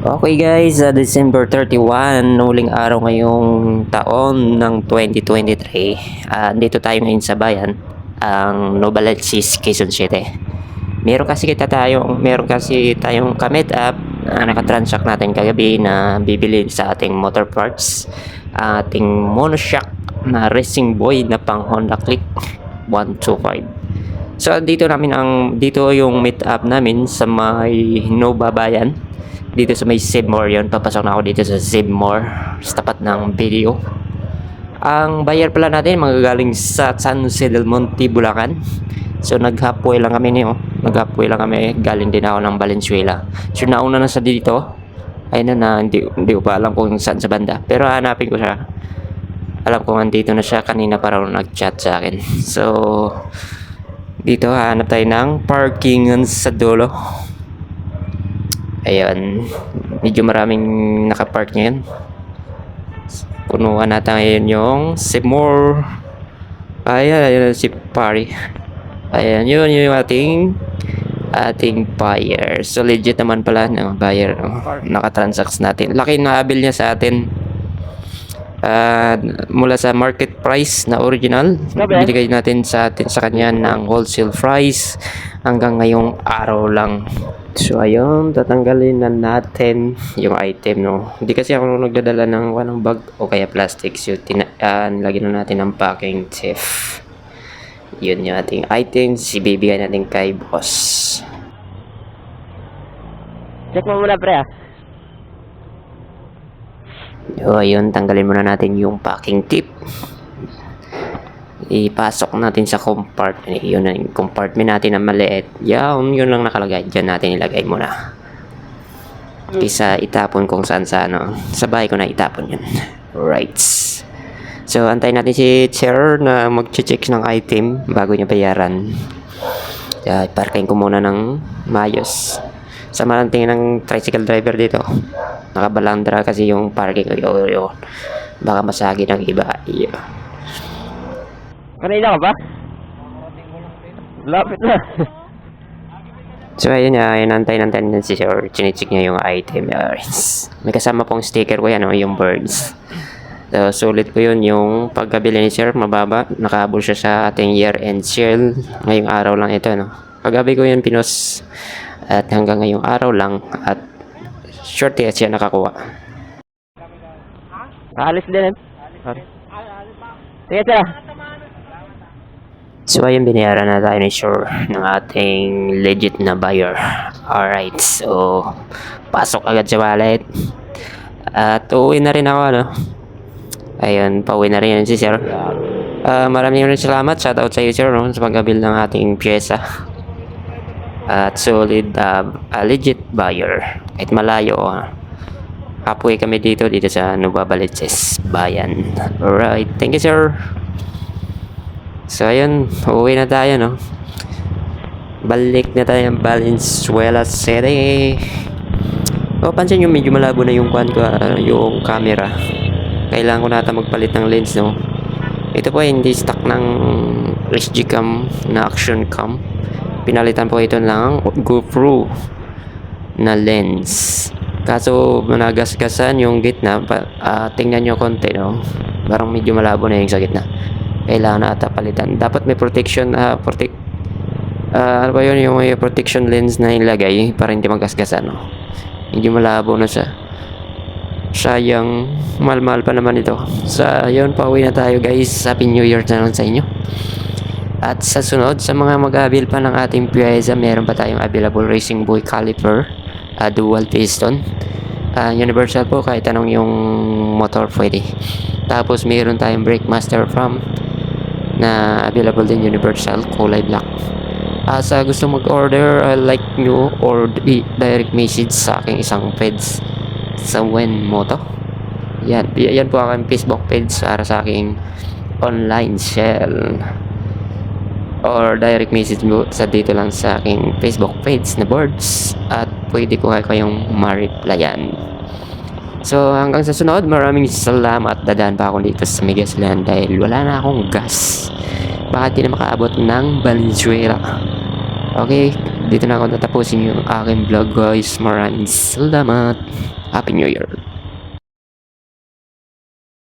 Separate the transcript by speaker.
Speaker 1: Okay guys, uh, December 31, huling araw ngayong taon ng 2023. Ah, dito tayo ngayon sa bayan, ang Novaliches, Quezon City. Meron kasi kita tayong, meron kasi tayong kamit app na nakatransact natin kagabi na bibili sa ating motor parts. Ating monoshock na racing boy na pang Honda Click 125. So dito namin ang dito yung meet up namin sa may Nova Bayan. Dito sa may Sibmore yun. Papasok na ako dito sa Sibmore sa tapat ng video. Ang bayar pala natin magagaling sa San Jose del Monte, Bulacan. So nag-halfway lang kami niyo. Nag-halfway lang kami. Galing din ako ng Valenzuela. So nauna na sa dito. Ayun na hindi, hindi ko pa alam kung saan sa banda. Pero hanapin ko siya. Alam ko andito na siya. Kanina pa raw nag-chat sa akin. So dito hanap tayo ng parkingan sa dulo. Ayun. Medyo maraming nakapark ngayon. Punuan natin ngayon yung Seymour. Ayan, ayan si Pari. Ayan, yun yung ating ating buyer. So legit naman pala ng buyer. No? Nakatransacts natin. Laki na bill niya sa atin. Ah, mula sa market price na original, binigay natin sa atin sa kanya ng wholesale price hanggang ngayong araw lang. So ayun, tatanggalin na natin yung item no. Hindi kasi ako nagdadala ng walang bag o kaya plastic. So tina- ah, nilagyan na natin ng packing tape. Yun yung ating items, ibibigay natin kay boss.
Speaker 2: Check mo muna pre ah.
Speaker 1: So ayun, tanggalin muna natin yung packing tip. Ipasok natin sa compartment. Yun na yung compartment natin na maliit. Yan, yun lang nakalagay. Diyan natin ilagay muna. Kisa itapon kung saan sa ano. Sa bahay ko na itapon yun. Right. So, antayin natin si Chair na mag-check ng item bago niya bayaran. Kaya, iparkain ko muna ng mayos. Sa maranting ng tricycle driver dito. Nakabalandra kasi yung parking. Yo, yo. Baka masagi ng iba. Yo.
Speaker 2: Kanina ka ba? Lapit na.
Speaker 1: So ayun nga, ayun antay nantay na si Sir. Chinichik niya yung item. May kasama pong sticker ko yan, oh, yung birds. So, sulit ko yun yung pagkabili ni Sir, mababa. Nakahabol siya sa ating year-end sale. Ngayong araw lang ito, no. Kagabi ko yun pinos. At hanggang ngayong araw lang. At short yes siya nakakuha.
Speaker 2: Aalis din eh. Sorry. Sige sir.
Speaker 1: So ayun, binayaran na tayo ni Sure ng ating legit na buyer. Alright, so pasok agad sa wallet. At uuwi na rin ako, ano. Ayun, pauwi na rin si Sir. Ah, maraming maraming salamat. Shoutout sa iyo, Sir, no, sa pagkabil ng ating pyesa. At solid, ah, ah, legit buyer. Kahit malayo, ah. halfway kami dito, dito sa Nubabaliches, Bayan. Alright, thank you, Sir. So, ayun, uuwi na tayo, no? Balik na tayo ng Valenzuela City. O, pansin nyo, medyo malabo na yung kwan ko, ah, yung camera. Kailangan ko nata magpalit ng lens, no? Ito po hindi stock ng SG cam na action cam. Pinalitan po ito ng GoPro na lens. Kaso managasgasan yung gitna, ah, tingnan nyo konti, no? Parang medyo malabo na yung sa gitna kailangan na ata palitan. Dapat may protection, ah, protect, ah, ano ba yun, yung may protection lens na ilagay para hindi magasgasan, no? Medyo malabo na siya. Sayang, mahal-mahal pa naman ito. Sa yun, pauwi na tayo guys. Happy New Year na lang sa inyo. At sa sunod, sa mga mag-avail pa ng ating pyesa, meron pa tayong available Racing Boy Caliper, ah, dual piston. Ah, universal po, kahit anong yung motor pwede. Tapos meron tayong Brake Master from na available din universal kulay black. Ah, sa gusto mag-order, uh, like nyo or di- direct message sa aking isang page sa Wen Moto. Yan, yan po aking Facebook page para sa aking online sale. Or direct message mo sa dito lang sa aking Facebook page na boards at pwede ko kayo kayong ma-replyan. So hanggang sa sunod, maraming salamat. Dadaan pa ako dito sa Megasland dahil wala na akong gas. Baka di na makaabot ng Valenzuela. Okay, dito na ako tatapusin yung aking vlog guys. Maraming salamat. Happy New Year.